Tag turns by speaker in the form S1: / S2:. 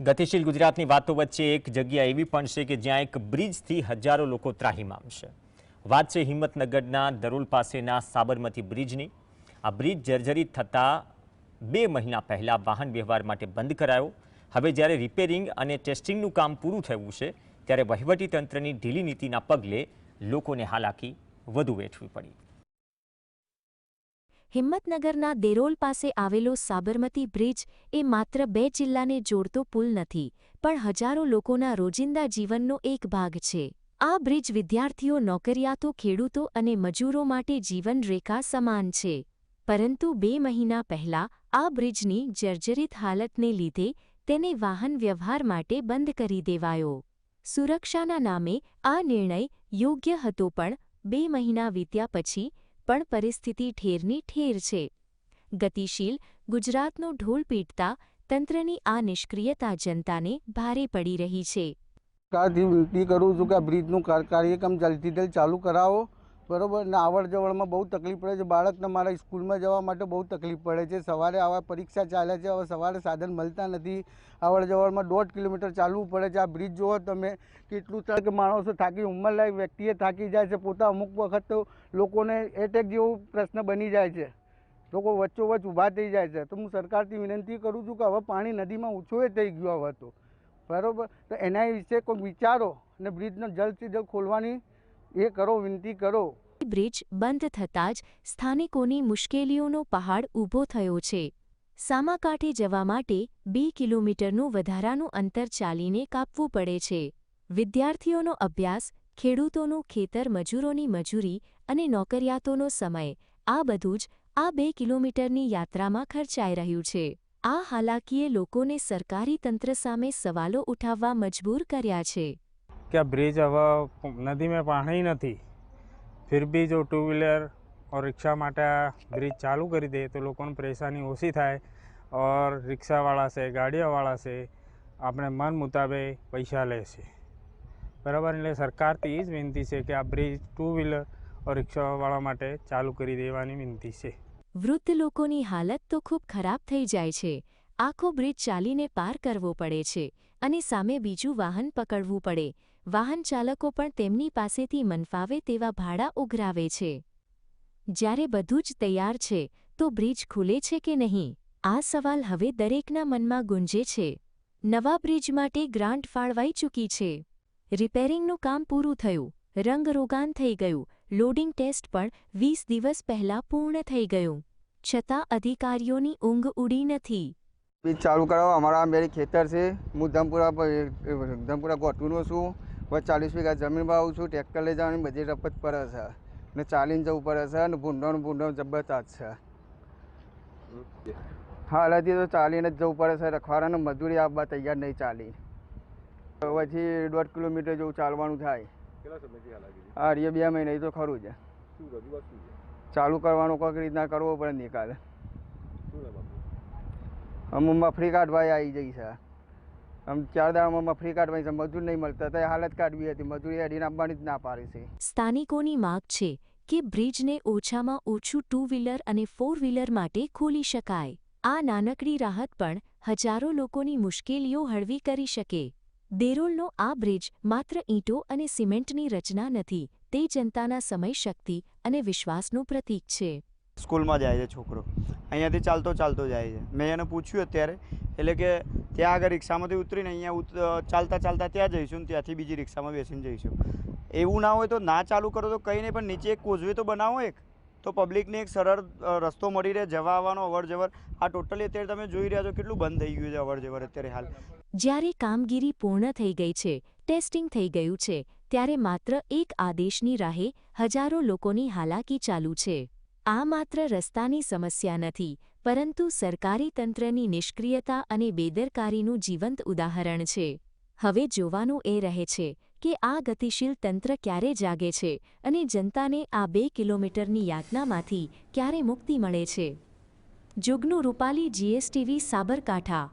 S1: ગતિશીલ ગુજરાતની વાતો વચ્ચે એક જગ્યા એવી પણ છે કે જ્યાં એક બ્રિજથી હજારો લોકો ત્રાહી છે વાત છે હિંમતનગરના દરોલ પાસેના સાબરમતી બ્રિજની. આ બ્રિજ જર્જરિત થતાં બે મહિના પહેલાં વાહન વ્યવહાર માટે બંધ કરાયો. હવે જ્યારે રિપેરિંગ અને ટેસ્ટિંગનું કામ પૂરું થયું છે, ત્યારે વહીવટીતંત્રની ઢીલી નીતિના પગલે લોકોને હાલાકી વધુ વેઠવી પડી.
S2: હિંમતનગરના દેરોલ પાસે આવેલો સાબરમતી બ્રિજ એ માત્ર બે જિલ્લાને જોડતો પુલ નથી, પણ હજારો લોકોના રોજિંદા જીવનનો એક ભાગ છે. આ બ્રિજ વિદ્યાર્થીઓ, નોકરિયાતો, ખેડૂતો અને મજૂરો માટે જીવનરેખા સમાન છે. પરંતુ બે મહિના પહેલા આ બ્રિજની જર્જરિત હાલતને લીધે તેને વાહન વ્યવહાર માટે બંધ કરી દેવાયો. સુરક્ષાના નામે આ નિર્ણય યોગ્ય હતો પણ બે મહિના વીત્યા પછી પણ પરિસ્થિતિ ઠેરની ઠેર છે. ગતિશીલ ગુજરાતનો ઢોલ પીટતા તંત્રની આ નિષ્ક્રિયતા જનતાને ભારે પડી રહી છે.
S3: વિનંતી કરું છું કે બ્રિજનું કાર- કાર્યક્રમ જલ્દીથી જલ્દ ચાલુ કરાવો. બરોબર? ને આવડ જવડમાં બહુ તકલીફ પડે છે. બાળકને મારા સ્કૂલમાં જવા માટે બહુ તકલીફ પડે છે. સવારે આવા પરીક્ષા ચાલે છે. હવે સવારે સાધન મળતા નથી. આવડ જવડમાં દોઢ કિલોમીટર ચાલવું પડે છે. આ બ્રિજ જુઓ તમે, કેટલું તક માણસો થાકી ઉંમરલાયક વ્યક્તિએ થાકી જાય છે. પોતા અમુક વખત તો લોકોને એટેક જેવો પ્રશ્ન બની જાય છે. લોકો વચ્ચોવચ્ચ ઊભા થઈ જાય છે. તો હું સરકારથી વિનંતી કરું છું કે હવે પાણી નદીમાં ઓછું થઈ ગયું હવે તો. બરાબર? તો એના વિશે કોઈ વિચારો? અને બ્રિજને જલ્દથી જલ્દ ખોલવાની એ કરો, વિનંતી કરો.
S2: બ્રિજ બંધ થતાં જ સ્થાનિકોની મુશ્કેલીઓનો પહાડ ઊભો થયો છે. સામાકાંઠે જવા માટે બે કિલોમીટરનું વધારાનું અંતર ચાલીને કાપવું પડે છે. વિદ્યાર્થીઓનો અભ્યાસ, ખેડૂતોનું ખેતર મજૂરોની મજૂરી અને નોકરિયાતોનો સમય, આ બધું જ આ બે કિલોમીટરની યાત્રામાં ખર્ચાઈ રહ્યું છે. આ હાલાકીએ લોકોને સરકારી તંત્ર સામે સવાલો ઉઠાવવા મજબૂર કર્યા છે.
S4: કે આ ब्रिज હવે નદી में પાણી નથી फिर भी जो टू व्हीलर और रिक्शा માટે આ બ્રિજ ચાલુ કરી દે તો લોકોને પરેશાની ઓછી થાય ઓર રિક્ષાવાળા છે ગાડીઓવાળા છે આપણે મન મુતાબે પૈસા લે છે બરાબર એટલે સરકારથી એ જ વિનંતી છે કે આ બ્રિજ ટુ વ્હીલર ઓર રિક્ષાવાળા માટે ચાલુ કરી દેવાની વિનંતી છે
S2: વૃદ્ધ લોકોની હાલત તો ખૂબ ખરાબ થઈ જાય છે આખો બ્રિજ ચાલીને પાર કરવો પડે છે અને સામે બીજું વાહન પકડવું પડે વાહન ચાલકો પણ તેમની પાસેથી મનફાવે તેવા ભાડા ઉઘરાવે છે. જ્યારે બધું જ તૈયાર છે, તો બ્રિજ ખુલે છે કે નહીં? આ સવાલ હવે દરેકના મનમાં ગુંજે છે. નવા બ્રિજ માટે ગ્રાન્ટ ફાળવાઈ ચૂકી છે. રિપેરિંગનું કામ પૂરું થયું. રંગરોગાન થઈ ગયું. લોડિંગ ટેસ્ટ પણ વીસ દિવસ પહેલા પૂર્ણ થઈ ગયું. છતાં અધિકારીઓની ઊંઘ ઉડી નથી.
S3: બ્રિજ ચાલુ કરાવો અમારા મેરી ખેતર છે. હું ધમપુરા ધમપુરા ગોઠવીનો છું. હવે ચાલીસ વીઘા જમીનમાં આવું છું ટ્રેક્ટર લઈ જવાની બધી રપત પડે છે. ને ચાલીને જવું પડે છે અને ભૂંડો ભૂંડો જબરદસ્ત છે. હાલથી તો ચાલીને જ જવું પડે છે રખવાડાને મજૂરી આપવા તૈયાર નહીં ચાલી. પછી દોઢ કિલોમીટર જેવું ચાલવાનું થાય. હા રે બે મહિના એ તો ખરું જ. ચાલુ કરવાનો કોઈક રીતના કરવો પડે નિકાલ. અમુક મફરી કાઢવા આવી જઈ છે. આમ ચાર દાડામાં છે મજૂર નહીં મળતા. તો હાલત કાઢવી હતી. મજૂરી એડીને આપવાની જ ના પાડી છે.
S2: સ્થાનિકોની માગ છે કે બ્રિજને ઓછામાં ઓછું ટુ વ્હીલર અને ફોર વ્હીલર માટે ખોલી શકાય. આ નાનકડી રાહત પણ હજારો લોકોની મુશ્કેલીઓ હળવી કરી શકે. દેરોલનો આ બ્રિજ માત્ર ઈંટો અને સિમેન્ટની રચના નથી તે જનતાના સમય શક્તિ અને વિશ્વાસનું પ્રતીક છે.
S5: સ્કૂલમાં જાય છે છોકરો. અહીંયાથી ચાલતો ચાલતો જાય છે. મેં એને પૂછ્યું અત્યારે એટલે કે ત્યાં આગળ રિક્ષામાંથી ઉતરીને અહીંયા ચાલતા ચાલતા ત્યાં જઈશું ત્યાંથી બીજી રિક્ષામાં બેસીને જઈશું. એવું ના હોય તો ના ચાલુ કરો તો કંઈ નહીં, પણ નીચે એક કોઝવે તો બનાવો એક. તો પબ્લિકને એક સરળ રસ્તો મળી રહે, જવા આવવાનો અવર જવર આ ટોટલી અત્યારે તમે જોઈ રહ્યા છો કેટલું બંધ થઈ ગયું છે અવર જવર અત્યારે હાલ.
S2: જ્યારે કામગીરી પૂર્ણ થઈ ગઈ છે, ટેસ્ટિંગ થઈ ગયું છે, ત્યારે માત્ર એક આદેશની રાહે હજારો લોકોની હાલાકી ચાલુ છે. આ માત્ર રસ્તાની સમસ્યા નથી, પરંતુ સરકારી તંત્રની નિષ્ક્રિયતા અને બેદરકારીનું જીવંત ઉદાહરણ છે. હવે જોવાનું એ રહે છે કે આ ગતિશીલ તંત્ર ક્યારે જાગે છે અને જનતાને આ બે કિલોમીટરની યાતનામાંથી ક્યારે મુક્તિ મળે છે. જુગનું રૂપાલી, જીએસટીવી, સાબરકાંઠા